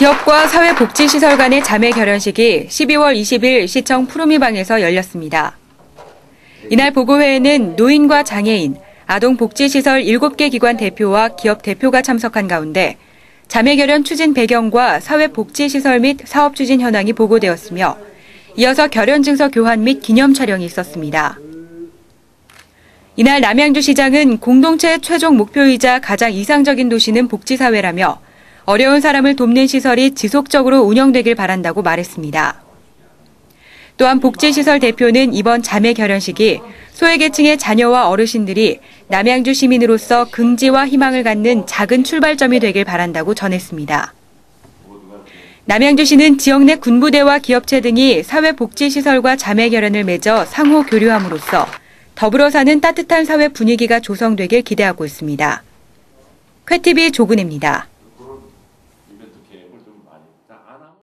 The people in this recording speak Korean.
기업과 사회복지시설 간의 자매 결연식이 12월 20일 시청 푸르미방에서 열렸습니다. 이날 보고회에는 노인과 장애인, 아동복지시설 7개 기관 대표와 기업 대표가 참석한 가운데 자매 결연 추진 배경과 사회복지시설 및 사업 추진 현황이 보고되었으며 이어서 결연 증서 교환 및 기념 촬영이 있었습니다. 이날 남양주시장은 공동체의 최종 목표이자 가장 이상적인 도시는 복지사회라며 어려운 사람을 돕는 시설이 지속적으로 운영되길 바란다고 말했습니다. 또한 복지시설 대표는 이번 자매 결연식이 소외계층의 자녀와 어르신들이 남양주 시민으로서 긍지와 희망을 갖는 작은 출발점이 되길 바란다고 전했습니다. 남양주시는 지역 내 군부대와 기업체 등이 사회복지시설과 자매 결연을 맺어 상호 교류함으로써 더불어 사는 따뜻한 사회 분위기가 조성되길 기대하고 있습니다. 쾌TV 조근혜입니다. 자, 阿 나.